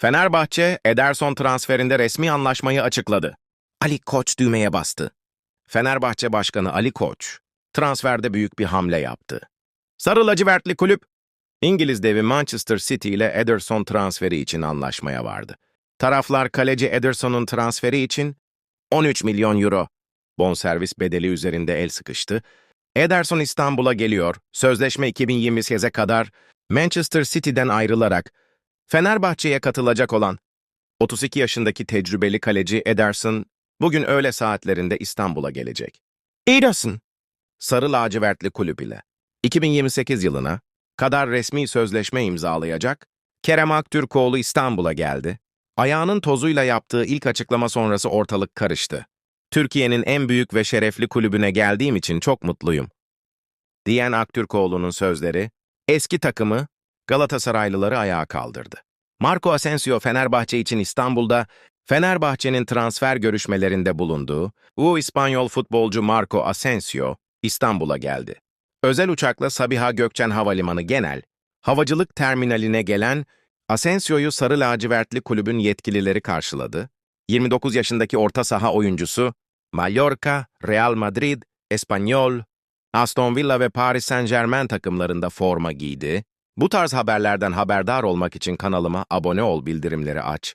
Fenerbahçe, Ederson transferinde resmi anlaşmayı açıkladı. Ali Koç düğmeye bastı. Fenerbahçe Başkanı Ali Koç, transferde büyük bir hamle yaptı. Sarı lacivertli kulüp, İngiliz devi Manchester City ile Ederson transferi için anlaşmaya vardı. Taraflar kaleci Ederson'un transferi için 13 milyon euro bonservis bedeli üzerinde el sıkıştı. Ederson İstanbul'a geliyor, sözleşme 2028'e kadar Manchester City'den ayrılarak Fenerbahçe'ye katılacak olan 32 yaşındaki tecrübeli kaleci Ederson bugün öğle saatlerinde İstanbul'a gelecek. Ederson, sarı lacivertli kulüp ile 2028 yılına kadar resmi sözleşme imzalayacak, Kerem Aktürkoğlu İstanbul'a geldi. Ayağının tozuyla yaptığı ilk açıklama sonrası ortalık karıştı. Türkiye'nin en büyük ve şerefli kulübüne geldiğim için çok mutluyum. Diyen Aktürkoğlu'nun sözleri, eski takımı Galatasaraylıları ayağa kaldırdı. Marco Asensio Fenerbahçe için İstanbul'da Fenerbahçe'nin transfer görüşmelerinde bulunduğu U İspanyol futbolcu Marco Asensio İstanbul'a geldi. Özel uçakla Sabiha Gökçen Havalimanı Genel Havacılık Terminaline gelen Asensio'yu sarı lacivertli kulübün yetkilileri karşıladı. 29 yaşındaki orta saha oyuncusu Mallorca, Real Madrid, Espanyol, Aston Villa ve Paris Saint-Germain takımlarında forma giydi. Bu tarz haberlerden haberdar olmak için kanalıma abone ol, bildirimleri aç.